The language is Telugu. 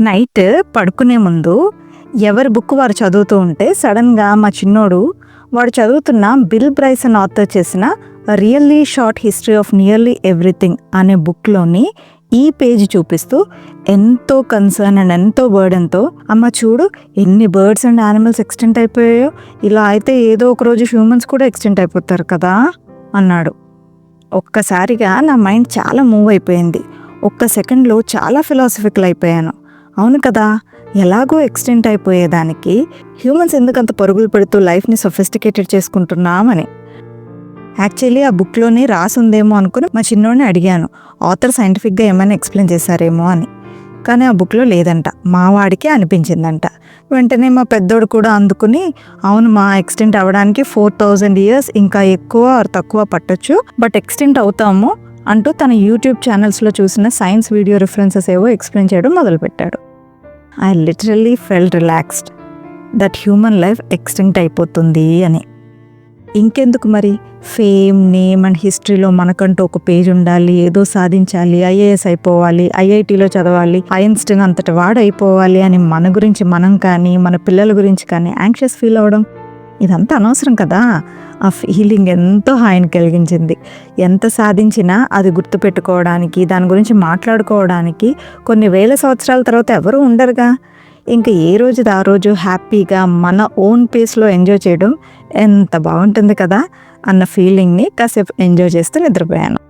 నైట్ పడుకునే ముందు ఎవరి బుక్ వారు చదువుతూ ఉంటే సడన్గా మా చిన్నోడు వాడు చదువుతున్న బిల్ బ్రైసన్ ఆథర్ చేసిన really short history of nearly everything అనే బుక్లోని ఈ పేజ్ చూపిస్తూ ఎంతో కన్సర్న్ అండ్ ఎంతో బర్డెన్తో అమ్మ చూడు ఎన్ని బర్డ్స్ అండ్ యానిమల్స్ ఎక్స్టెంట్ అయిపోయాయో ఇలా అయితే ఏదో ఒక రోజు హ్యూమన్స్ కూడా ఎక్స్టెంట్ అయిపోతారు కదా అన్నాడు. ఒక్కసారిగా నా మైండ్ చాలా మూవ్ అయిపోయింది. ఒక్క సెకండ్లో చాలా ఫిలాసఫికల్ అయిపోయాను. అవును కదా. ఎలాగో ఎక్స్టెంట్ అయిపోయేదానికి హ్యూమన్స్ ఎందుకంత పరుగులు పెడుతూ లైఫ్ని సొఫిస్టికేటెడ్ చేసుకుంటున్నామని. యాక్చువల్లీ ఆ బుక్లోనే రాసుందేమో అనుకుని మా చిన్నోడిని అడిగాను ఆథర్ సైంటిఫిక్గా ఏమైనా ఎక్స్ప్లెయిన్ చేశారేమో అని. కానీ ఆ బుక్లో లేదంట మా వాడికి అనిపించిందంట. వెంటనే మా పెద్దోడు కూడా అందుకుని అవును మా ఎక్స్టెంట్ అవ్వడానికి ఫోర్ థౌజండ్ ఇయర్స్ ఇంకా ఎక్కువ తక్కువ పట్టొచ్చు బట్ ఎక్స్టెంట్ అవుతాము అంటూ తన యూట్యూబ్ ఛానల్స్లో చూసిన సైన్స్ వీడియో రిఫరెన్సెస్ ఏవో ఎక్స్ప్లెయిన్ చేయడం మొదలుపెట్టాడు. I literally fell relaxed that human life extinct అయిపోతుంది అని. ఇంకెందుకు మరి? ఫేమ్ నేమ్ అండ్ హిస్టరీలో మనకంటూ ఒక పేజ్ ఉండాలి ఏదో సాధించాలి ఐఏఎస్ అయిపోవాలి ఐఐటిలో చదవాలి ఐన్స్టీన్ అంతటి వాడు అయిపోవాలి అని మన గురించి మనం కానీ మన పిల్లల గురించి కానీ యాంగ్షియస్ ఫీల్ అవ్వడం ఇదంతా అనవసరం కదా? ఆ ఫీలింగ్ ఎంతో హాయిని కలిగించింది. ఎంత సాధించినా అది గుర్తుపెట్టుకోవడానికి దాని గురించి మాట్లాడుకోవడానికి కొన్ని వేల సంవత్సరాల తర్వాత ఎవరు ఉండరుగా. ఇంకా ఏ రోజుది ఆ రోజు హ్యాపీగా మన ఓన్ పేస్లో ఎంజాయ్ చేయడం ఎంత బాగుంటుంది కదా? అన్న ఫీలింగ్ని కాసేపు ఎంజాయ్ చేస్తూ నిద్రపోయాను.